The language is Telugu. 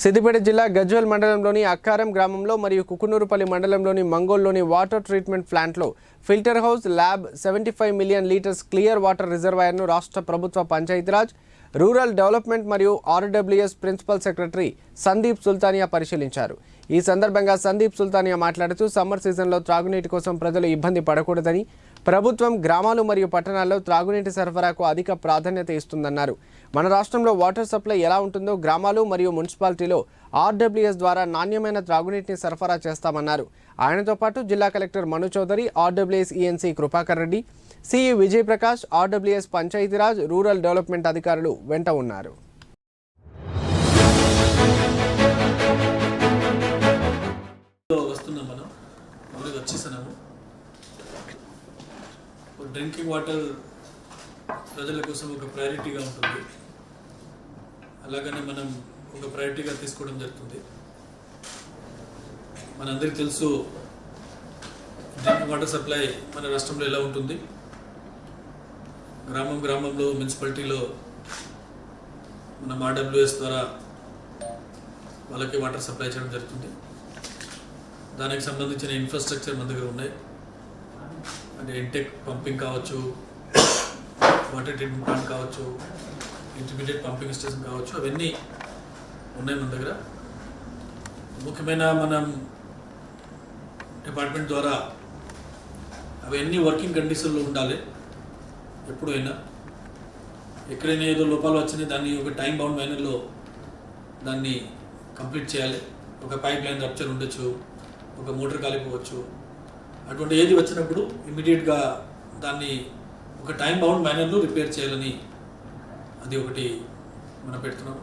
సిద్దిపేట జిల్లా గజ్వెల్ మండలంలోని అక్కారం గ్రామంలో మరియు కుకునూరుపల్లి మండలంలోని మంగోల్లోని వాటర్ ట్రీట్మెంట్ ప్లాంట్లో filter house lab seventy five million litres clear water రిజర్వాయర్ను రాష్ట్ర ప్రభుత్వ పంచాయతీరాజ్ రూరల్ డెవలప్మెంట్ మరియు RWS principal secretary Sandeep Sultania పరిశీలించారు. ఈ సందర్భంగా సందీప్ సుల్తానియా మాట్లాడుతూ సమ్మర్ సీజన్లో త్రాగునీటి కోసం ప్రజలు ఇబ్బంది పడకూడదని ప్రభుత్వం గ్రామాలు మరియు పట్టణాల్లో త్రాగునీటి సరఫరాకు అధిక ప్రాధాన్యత ఇస్తుందన్నారు. మన రాష్ట్రంలో వాటర్ సప్లై ఎలా ఉంటుందో గ్రామాలు మరియు మున్సిపాలిటీలో ఆర్డబ్ల్యూఎస్ ద్వారా నాణ్యమైన త్రాగునీటిని సరఫరా చేస్తామన్నారు. ఆయనతో పాటు జిల్లా collector Manu Chaudhary RWS ENC Krupakar Reddy CE Vijayaprakash RWS Panchayati Raj rural development అధికారులు వెంట ఉన్నారు. వస్తున్నాం మనం. వచ్చేసాము. డ్రింకింగ్ వాటర్ ప్రజల కోసం ఒక ప్రయారిటీగా ఉంటుంది. అలాగనే మనం ఒక ప్రయారిటీగా తీసుకోవడం జరుగుతుంది. మనందరికీ తెలుసు డ్రింకింగ్ వాటర్ సప్లై మన రాష్ట్రంలో ఎలా ఉంటుంది. గ్రామం గ్రామంలో మున్సిపాలిటీలో మనం ఆర్డబ్ల్యూఎస్ ద్వారా వాళ్ళకి వాటర్ సప్లై చేయడం జరుగుతుంది. దానికి సంబంధించిన ఇన్ఫ్రాస్ట్రక్చర్ మన దగ్గర ఉన్నాయి. అంటే ఇంటెక్ పంపింగ్ కావచ్చు వాటర్ ట్రీట్మెంట్ ప్లాంట్ కావచ్చు ఇంటర్మీడియట్ పంపింగ్ స్టేషన్ కావచ్చు అవన్నీ ఉన్నాయి మన దగ్గర. ముఖ్యమైన మనం డిపార్ట్మెంట్ ద్వారా అవన్నీ వర్కింగ్ కండిషన్లో ఉండాలి ఎప్పుడైనా. ఎక్కడైనా ఏదో లోపాలు వచ్చినాయి దాన్ని ఒక టైం బౌండ్ మేనర్లో దాన్ని కంప్లీట్ చేయాలి. ఒక పైప్ లైన్ రప్చర్ ఉండొచ్చు ఒక మోటార్ కాలిపోవచ్చు అటువంటి ఏది వచ్చినప్పుడు ఇమీడియట్గా దాన్ని ఒక టైం బౌండ్ మేనర్లో రిపేర్ చేయాలని అది ఒకటి మనం పెడుతున్నాం